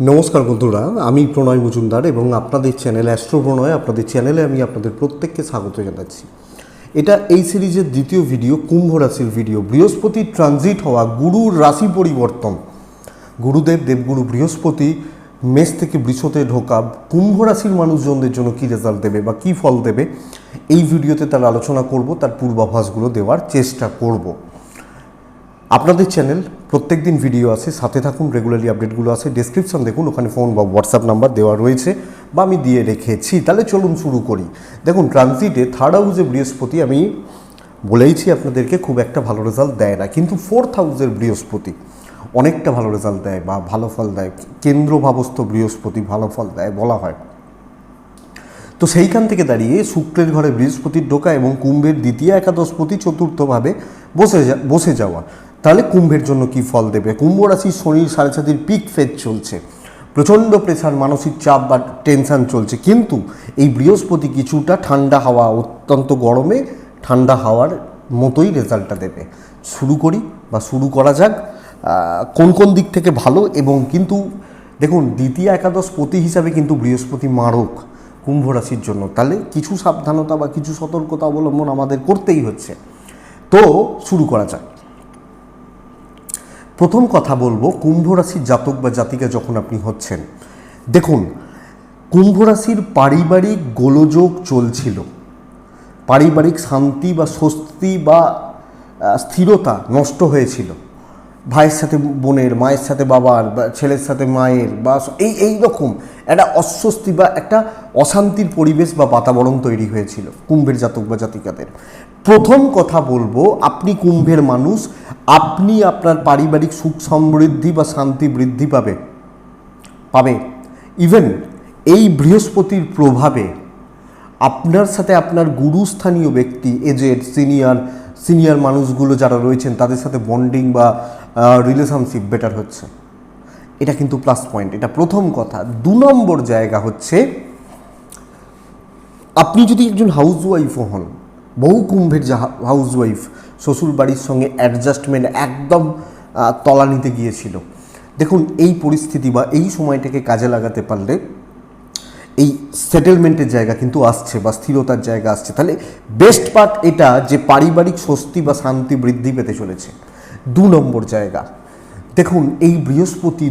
নমস্কার বন্ধুরা, আমি প্রণয় মজুমদার এবং আপনাদের চ্যানেল অ্যাস্ট্রো প্রণয়, আপনাদের চ্যানেলে আমি আপনাদের প্রত্যেককে স্বাগত জানাচ্ছি। এটা এই সিরিজের দ্বিতীয় ভিডিও, কুম্ভ রাশির ভিডিও। বৃহস্পতি ট্রানজিট হওয়া, গুরুর রাশি পরিবর্তন। গুরুদেব, দেবগুরু বৃহস্পতি মেষ থেকে বৃষতে ঢোকা, কুম্ভ রাশির মানুষজনদের জন্য কী রেজাল্ট দেবে বা কী ফল দেবে, এই ভিডিওতে তার আলোচনা করব, তার পূর্বাভাসগুলো দেওয়ার চেষ্টা করব। আপনাদের চ্যানেল প্রত্যেক দিন ভিডিও আছে, সাথে থাকুন রেগুলারলি আপডেটগুলো আছে ডেসক্রিপশন দেখুন, ওখানে ফোন বা হোয়াটসঅ্যাপ নাম্বার দেওয়া রয়েছে, বা আমি দিয়ে রেখেছি। তাহলে চলুন শুরু করি। দেখুন ট্রানজিটে থার্ড হাউসে বৃহস্পতি, আমি বলেইছি আপনাদেরকে, খুব একটা ভালো রেজাল্ট দেয় না, কিন্তু ফোর্থ হাউসের বৃহস্পতি অনেকটা ভালো রেজাল্ট দেয়, বা ভালো ফল দেয়। কেন্দ্র ভাবস্থ বৃহস্পতি ভালো ফল দেয় বলা হয়। তো সেইখান থেকে দাঁড়িয়ে শুক্রের ঘরে বৃহস্পতির ঢোকা এবং কুম্ভের দ্বিতীয় একাদশপতি চতুর্থভাবে বসে বসে যাওয়া। তাহলে কুম্ভের জন্য কি ফল দেবে? কুম্ভ রাশির শনির সাড়ে সাতির পিক ফেজ চলছে। প্রচণ্ড প্রেশার মানসিক চাপ বা টেনশন চলছে। কিন্তু এই বৃহস্পতি কিছুটা ঠান্ডা হাওয়া, অত্যন্ত গরমে ঠান্ডা হাওয়ার মতোই রেজাল্টটা দেবে। শুরু করি বা শুরু করা যাক কোন কোন দিক থেকে ভালো এবং কিন্তু দেখুন, দ্বিতীয় একাদশ পতি হিসাবে কিন্তু বৃহস্পতি মারক কুম্ভ রাশির জন্য। তাহলে কিছু সাবধানতা বা কিছু সতর্কতা অবলম্বন আমাদের করতেই হচ্ছে। তো শুরু করা যাক। প্রথম কথা বলব কুম্ভ রাশির জাতক বা জাতিকা যখন আপনি হচ্ছেন, দেখুন কুম্ভ রাশির পারিবারিক গোলযোগ চলছিল। পারিবারিক শান্তি বা স্বস্তি বা স্থিরতা নষ্ট হয়েছিল। ভাইয়ের সাথে বোনের, মায়ের সাথে বাবার বা ছেলের সাথে মায়ের বা এই এই রকম একটা অস্বস্তি বা একটা অশান্তির পরিবেশ বা বাতাবরণ তৈরি হয়েছিল কুম্ভের জাতক বা জাতিকাদের। প্রথম কথা বলব, আপনি কুম্ভের মানুষ, আপনি আপনার পারিবারিক সুখ সমৃদ্ধি বা শান্তি বৃদ্ধি পাবে। পাবে। ইভেন এই বৃহস্পতির প্রভাবে আপনার সাথে আপনার গুরুস্থানীয় ব্যক্তি, এজেড, সিনিয়র সিনিয়র মানুষগুলো যারা রয়েছেন, তাদের সাথে বন্ডিং বা রিলেশনশিপ বেটার হচ্ছে। এটা কিন্তু প্লাস পয়েন্ট এটা প্রথম কথা। দু নম্বর জায়গা হচ্ছে, আপনি যদি একজন হাউস ওয়াইফও হন বহু কুম্ভের যে হাউস ওয়াইফ শ্বশুর বাড়ির সঙ্গে অ্যাডজাস্টমেন্ট একদম তলানিতে গিয়েছিল। দেখুন, এই পরিস্থিতি বা এই সময়টাকে কাজে লাগাতে পারলে এই সেটেলমেন্টের জায়গা কিন্তু আসছে বা স্থিরতার জায়গা আসছে। তাহলে বেস্ট পার্ট এটা যে পারিবারিক স্বস্তি বা শান্তি বৃদ্ধি পেতে চলেছে। দু নম্বর জায়গা। দেখুন, এই বৃহস্পতি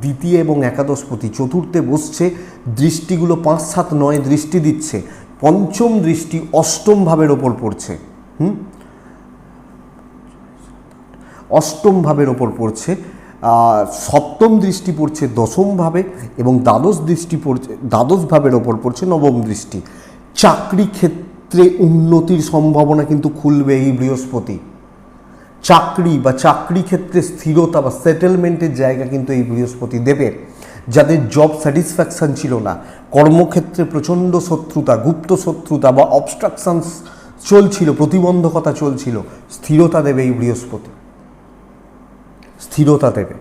দ্বিতীয় এবং একাদশপতি চতুর্থে বসছে, দৃষ্টিগুলো পাঁচ, সাত, নয় দৃষ্টি দিচ্ছে। পঞ্চম দৃষ্টি অষ্টম ভাবের ওপর পড়ছে, হুম? অষ্টম ভাবের ওপর পড়ছে সপ্তম দৃষ্টি পড়ছে দশম ভাবে এবং দ্বাদশ দৃষ্টি পড়ছে, দ্বাদশ ভাবের ওপর পড়ছে নবম দৃষ্টি। চাকরি ক্ষেত্রে উন্নতির সম্ভাবনা কিন্তু খুলবে এই বৃহস্পতি। চাকরি বা চাকরি ক্ষেত্রে স্থিরতা বা সেটেলমেন্টের জায়গা কিন্তু এই বৃহস্পতি দেবে। যাদের জব স্যাটিসফ্যাকশন ছিল না। কর্মক্ষেত্রে প্রচণ্ড শত্রুতা, গুপ্ত শত্রুতা বা অবস্ট্রাকশনস চলছিল, প্রতিবন্ধকতা চলছিল। স্থিরতা দেবে এই বৃহস্পতি। স্থিরতা দেবে।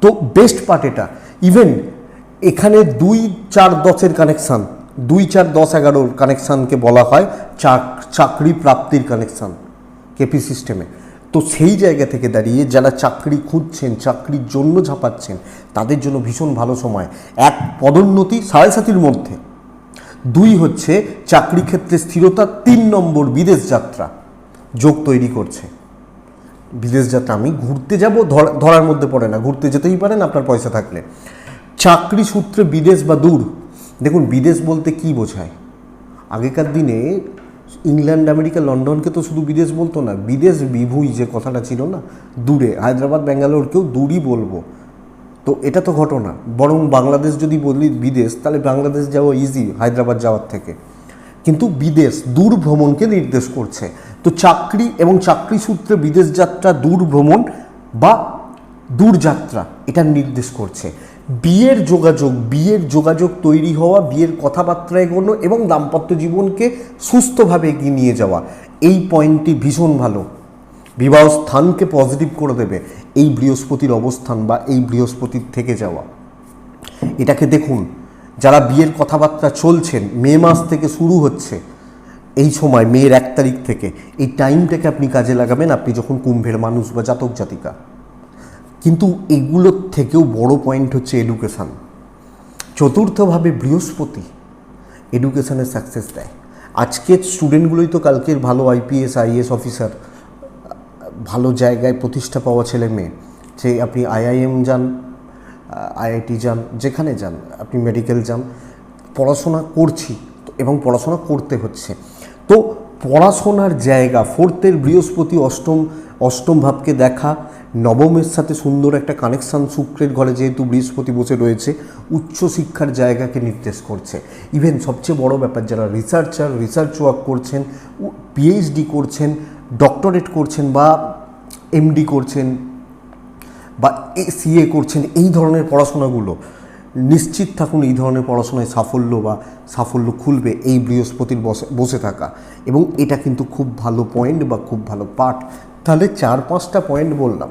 তো বেস্ট পার্ট এটা। ইভেন এখানে দুই চার দশের কানেকশান দুই চার দশ এগারোর কানেকশানকে বলা হয় চাক- চাকরি প্রাপ্তির কানেকশান কেপি সিস্টেমে তো সেই জায়গা থেকে দাঁড়িয়ে যারা চাকরি খুঁজছেন, চাকরির জন্য ঝাঁপাচ্ছেন, তাদের জন্য ভীষণ ভালো সময়। এক পদোন্নতি সাড়ে সাতির মধ্যে। দুই হচ্ছে চাকরি ক্ষেত্রে স্থিরতা, তিন নম্বর বিদেশ যাত্রা যোগ তৈরি করছে। বিদেশ যাত্রা আমি ঘুরতে যাব ধরার মধ্যে পড়ে না, ঘুরতে যেতেই পারেন, আপনার পয়সা থাকলে। চাকরি সূত্রে বিদেশ বা দূর? দেখুন, বিদেশ বলতে কি বোঝায়? আগেকার দিনে ইংল্যান্ড, আমেরিকা, লন্ডনকে তো শুধু বিদেশ বলতো না, বিদেশ বিভুই যে কথাটা ছিল না, দূরে, হায়দ্রাবাদ, ব্যাঙ্গালোরকেও দূরই বলব। তো এটা তো ঘটনা, বরং বাংলাদেশ যদি বলি বিদেশ, তাহলে বাংলাদেশ যাওয়া ইজি হায়দ্রাবাদ যাওয়ার থেকে। কিন্তু বিদেশ দূর ভ্রমণকে নির্দেশ করছে। তো চাকরি এবং চাকরি সূত্রে বিদেশ যাত্রা দূর ভ্রমণ বা দূরযাত্রা, এটা নির্দেশ করছে। বিয়ের যোগাযোগ বিয়ের যোগাযোগ তৈরি হওয়া, বিয়ের কথাবার্তা এগোনো এবং দাম্পত্য জীবনকে সুস্থভাবে এগিয়ে নিয়ে যাওয়া, এই পয়েন্টটি ভীষণ ভালো। বিবাহ স্থানকে পজিটিভ করে দেবে এই বৃহস্পতির অবস্থান বা এই বৃহস্পতির থেকে যাওয়া। এটাকে দেখুন, যারা বিয়ের কথাবার্তা চলছেন, মে মাস থেকে শুরু হচ্ছে, এই সময়, মেয়ের এক তারিখ থেকে, এই টাইমটাকে আপনি কাজে লাগাবেন, আপনি যখন কুম্ভের মানুষ বা জাতক জাতিকা কিন্তু এগুলোর থেকেও বড় পয়েন্ট হচ্ছে এডুকেশান চতুর্থভাবে বৃহস্পতি এডুকেশানের সাকসেস দেয়। আজকের স্টুডেন্টগুলোই তো কালকের ভালো আইপিএস আইএস অফিসার ভালো জায়গায় প্রতিষ্ঠা পাওয়া ছেলে মেয়ে। যে আপনি আইআইএম যান আইআইটি যান, যেখানে যান, আপনি মেডিকেল যান, পড়াশোনা করছি, এবং পড়াশোনা করতে হচ্ছে। তো পড়াশোনার জায়গা, ফোর্থের বৃহস্পতি অষ্টম অষ্টম ভাবকে দেখা, নবমের সাথে সুন্দর একটা কানেকশান, শুক্রের ঘরে যেহেতু বৃহস্পতি বসে রয়েছে, উচ্চশিক্ষার জায়গাকে নির্দেশ করছে। ইভেন সবচেয়ে বড় ব্যাপার, যারা রিসার্চার রিসার্চ ওয়ার্ক করছেন পিএইচডি করছেন ডক্টরেট করছেন বা এমডি করছেন বা সিএ করছেন, এই ধরনের পড়াশোনাগুলো নিশ্চিত থাকুন এই ধরনের পড়াশোনায় সাফল্য বা সাফল্য খুলবে এই বৃহস্পতির বসে বসে থাকা। এবং এটা কিন্তু খুব ভালো পয়েন্ট বা খুব ভালো পাঠ। তাহলে চার পাঁচটা পয়েন্ট বললাম।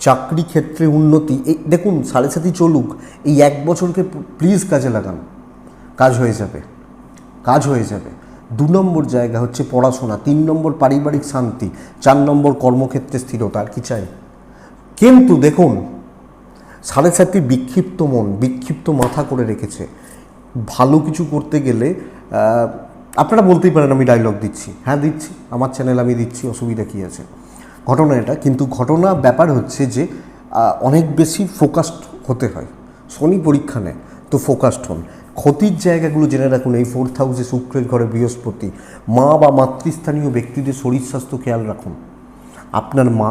চাকরি ক্ষেত্রে উন্নতি, এই দেখুন সাড়ে সাথী চলুক, এই এক বছরকে প্লিজ কাজে লাগান। কাজ হয়ে যাবে। কাজ হয়ে যাবে। দু নম্বর জায়গা হচ্ছে পড়াশোনা, তিন নম্বর পারিবারিক শান্তি, চার নম্বর কর্মক্ষেত্রে স্থিরতা। আর কি চাই? কিন্তু দেখুন সাড়ে সাতটি বিক্ষিপ্ত মন, বিক্ষিপ্ত মাথা করে রেখেছে। ভালো কিছু করতে গেলে আপনারা বলতেই পারেন আমি ডায়লগ দিচ্ছি। হ্যাঁ দিচ্ছি। আমার চ্যানেল আমি দিচ্ছি, অসুবিধা কী আছে? ঘটনা এটা। কিন্তু ঘটনা, ব্যাপার হচ্ছে যে অনেক বেশি ফোকাসড হতে হয়। শনি পরীক্ষা নেয়, তো ফোকাসড হন। ক্ষতির জায়গাগুলো জেনে রাখুন। এই ফোর্থ হাউসে শুক্রের ঘরে বৃহস্পতি। মা বা মাতৃস্থানীয় ব্যক্তিদের শরীর স্বাস্থ্য খেয়াল রাখুন। আপনার মা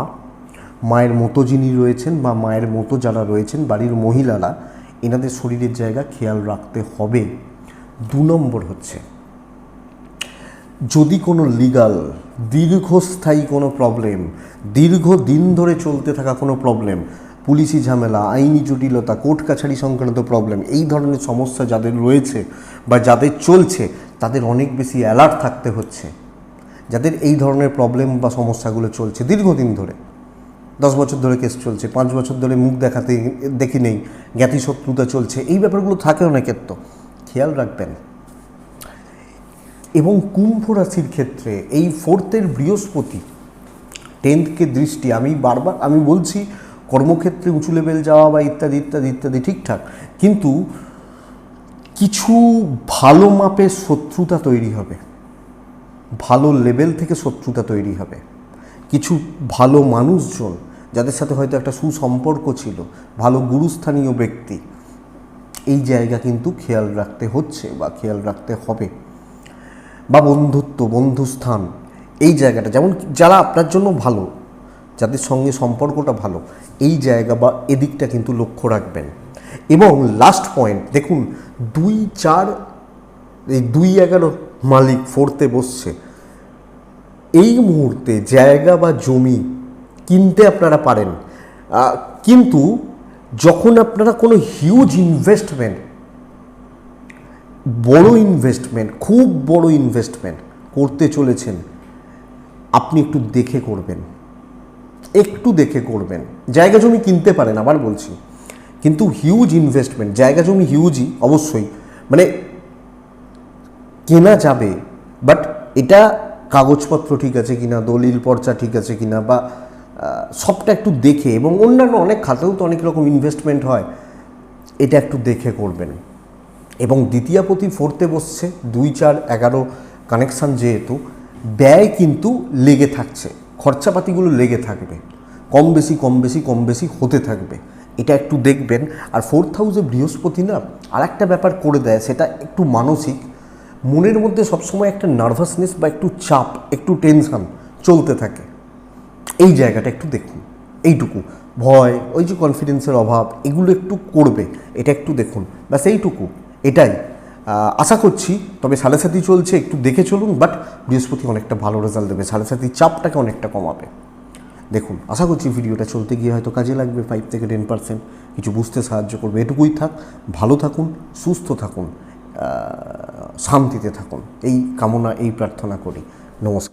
মায়ের মতো যিনি রয়েছেন বা মায়ের মতো যারা রয়েছেন, বাড়ির মহিলারা, এনাদের শরীরের জায়গা খেয়াল রাখতে হবে। দু নম্বর হচ্ছে, যদি কোনো লিগাল দীর্ঘস্থায়ী কোনো প্রবলেম দীর্ঘ দিন ধরে চলতে থাকা কোনো প্রবলেম পুলিশি ঝামেলা, আইনি জটিলতা, কোর্ট কাছারি সংক্রান্ত প্রবলেম এই ধরনের সমস্যা যাদের রয়েছে বা যাদের চলছে, তাদের অনেক বেশি অ্যালার্ট থাকতে হচ্ছে। যাদের এই ধরনের প্রবলেম বা সমস্যাগুলো চলছে দীর্ঘদিন ধরে। দশ বছর ধরে কেস চলছে, পাঁচ বছর ধরে মুখ দেখাতে দেখি নেই জ্ঞাতি শত্রুতা চলছে, এই ব্যাপারগুলো থাকে অনেকের তো খেয়াল রাখবেন। এবং কুম্ভ রাশির ক্ষেত্রে এই ফোর্থের বৃহস্পতি টেন্থকে দৃষ্টি, আমি বারবার, আমি বলছি কর্মক্ষেত্রে উঁচু লেভেল যাওয়া বা ইত্যাদি ইত্যাদি ইত্যাদি ঠিকঠাক, কিন্তু কিছু ভালো মাপের শত্রুতা তৈরি হবে। ভালো লেভেল থেকে শত্রুতা তৈরি হবে। কিছু ভালো মানুষজন যাদের সাথে হয়তো একটা সুসম্পর্ক ছিল, ভালো গুরুস্থানীয় ব্যক্তি, এই জায়গা কিন্তু খেয়াল রাখতে হচ্ছে বা খেয়াল রাখতে হবে। বা বন্ধুত্ব, বন্ধুস্থান, এই জায়গাটা, যেমন যারা আপনার জন্য ভালো, যাদের সঙ্গে সম্পর্কটা ভালো, এই জায়গা বা এদিকটা কিন্তু লক্ষ্য রাখবেন। এবং লাস্ট পয়েন্ট দেখুন, দুই চার, এই দুই এগারো মালিক ফোর্থে বসছে এই মুহূর্তে জায়গা বা জমি কিনতে আপনারা পারেন। কিন্তু যখন আপনারা কোনো হিউজ ইনভেস্টমেন্ট বড় ইনভেস্টমেন্ট খুব বড় ইনভেস্টমেন্ট করতে চলেছেন, আপনি একটু দেখে করবেন। একটু দেখে করবেন। জায়গা জমি কিনতে পারেন, আবার বলছি। কিন্তু হিউজ ইনভেস্টমেন্ট জায়গা জমি হিউজই অবশ্যই। মানে কেনা যাবে বাট এটা কাগজপত্র ঠিক আছে কিনা, দলিল পর্চা ঠিক আছে কিনা বা সবটা একটু দেখে এবং অন্যান্য অনেক খাতেও তো অনেক রকম ইনভেস্টমেন্ট হয়, এটা একটু দেখে করবেন। এবং দ্বিতীয়াপতি ফোর্থে বসছে, দুই চার এগারো কানেকশান যেহেতু, ব্যয় কিন্তু লেগে থাকছে, খরচাপাতিগুলো লেগে থাকবে, কম বেশি কম বেশি কম বেশি হতে থাকবে, এটা একটু দেখবেন। আর ফোর্থ হাউসে বৃহস্পতি না আর একটা ব্যাপার করে দেয়, সেটা একটু মানসিক মনের মধ্যে সবসময় একটা নার্ভাসনেস বা একটু চাপ, একটু টেনশন চলতে থাকে। এই জায়গাটা একটু দেখুন, এইটুকু। ভয়, ওই যে কনফিডেন্সের অভাব, এগুলো একটু করবে, এটা একটু দেখুন। ব্যাস এইটুকু, এটাই। আশা করছি, তবে সাড়ে চলছে, একটু দেখে চলুন বাট বৃহস্পতি অনেকটা ভালো রেজাল্ট দেবে, সাড়ে চাপটাকে অনেকটা কমাবে। দেখুন, আশা করছি ভিডিওটা চলতে গিয়ে হয়তো কাজে লাগবে ফাইভ থেকে টেন পার্সেন্ট কিছু বুঝতে সাহায্য করবে, এটুকুই থাক। ভালো থাকুন, সুস্থ থাকুন। শান্তিতে থাকুন। এই কামনা এই প্রার্থনা করি। নমস্কার।